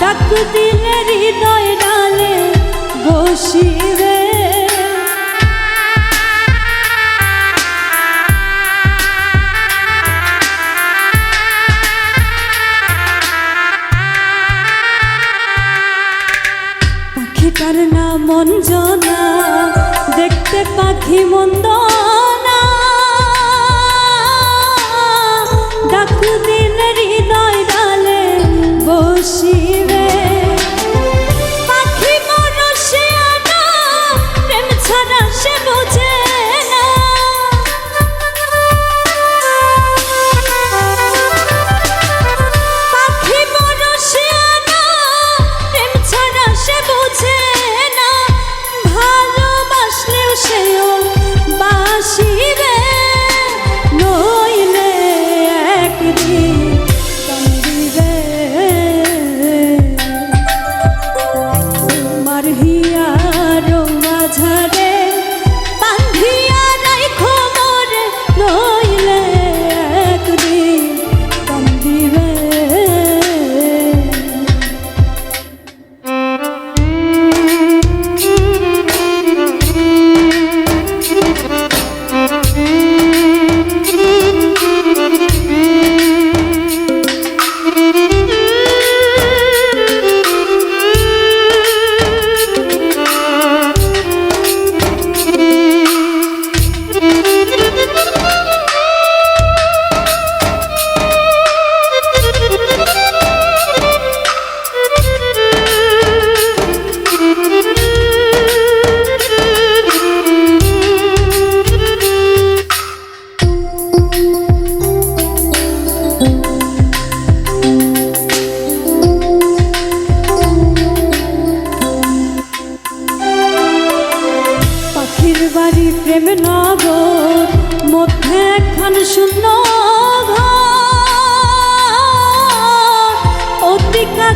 ডাক দিলে হৃদয় ডালে বসিবে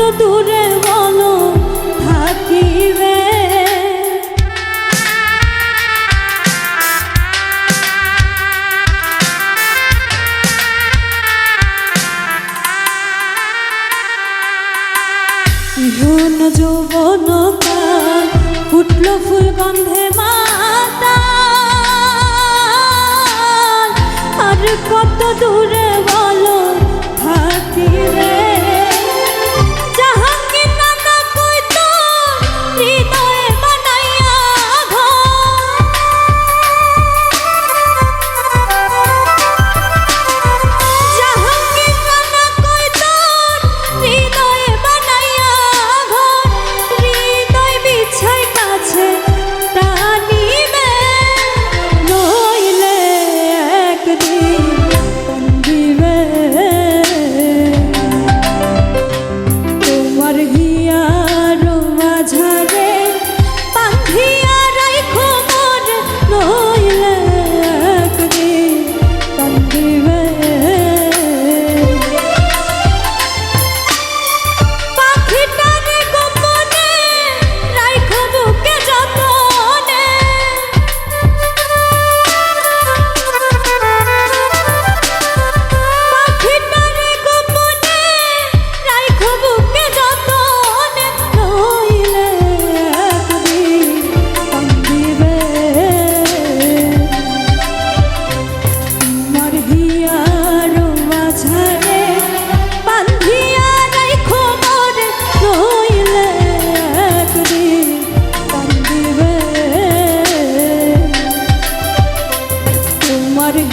কত দূরে বলো থাকিবে। যৌন যৌবন ফুটল ফুল গন্ধে মাতা আর কত দূরে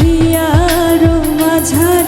ইয়ারো মাঝার